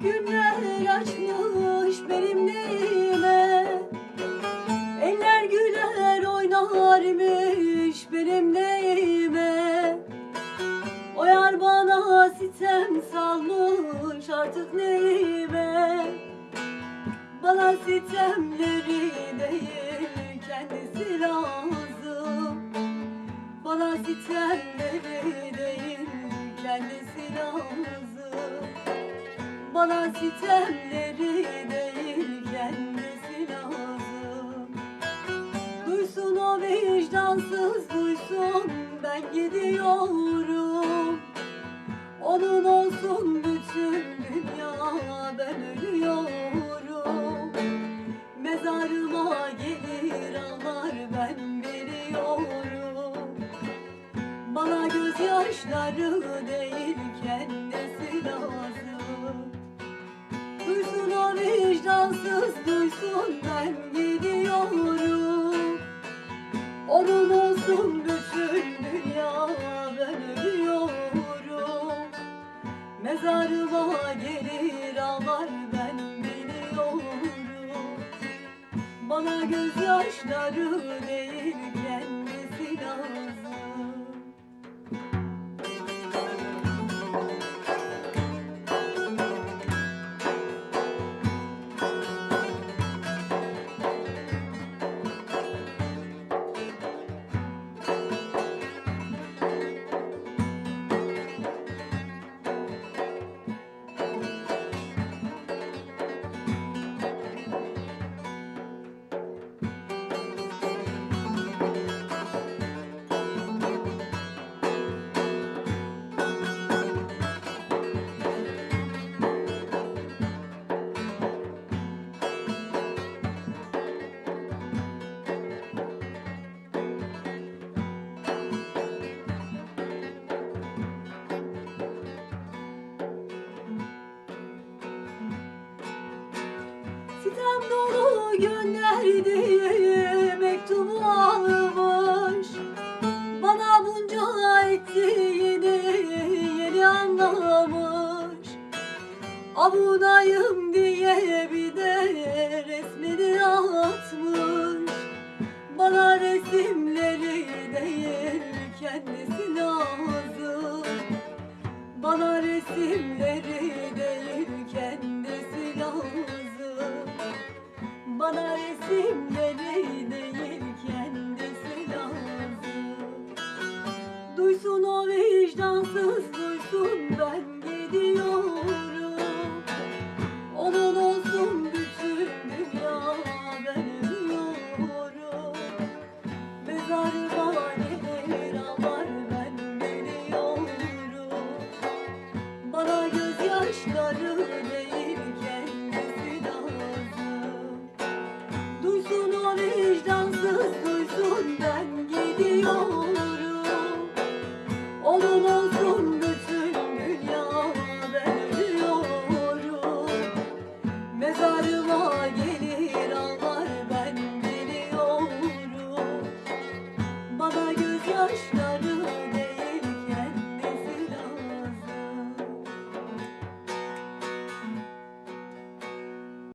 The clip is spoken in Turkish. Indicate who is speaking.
Speaker 1: Günler açmış benim neyime? Eller güler oynarmış benim neyime? O yar bana sitem salmış artık neyime? Bana sitemleri değil kendisi lazım. Bana sitemleri değil kendisi lazım. Bana sitemleri değil kendisi lazım. Duysun o vicdansız duysun ben gidiyorum. Onun olsun bütün dünya ben ölüyorum. Mezarıma gelir ağlar ben biliyorum. Bana gözyaşları değil kendisi vicdansız duysun ben gidiyorum Onun olsun bütün dünya ben ölüyorum Mezarıma gelir ağlar ben biliyorum. Bana gözyaşları değil kendisi Bayram mektubu almış. Bana bunca ettiğini yeni anlamış. Avunayım diye bir de resmini atmış. Bana resimleri değil kendisi lazım. Bana resimleri Kim beri değil kendisi Duysun o vicdansız duysun ben gidiyorum. Onun olsun bütün dünya ben ölüyorum. Mezarıma gelir amar ben geliyorum Bana gözyaşları push the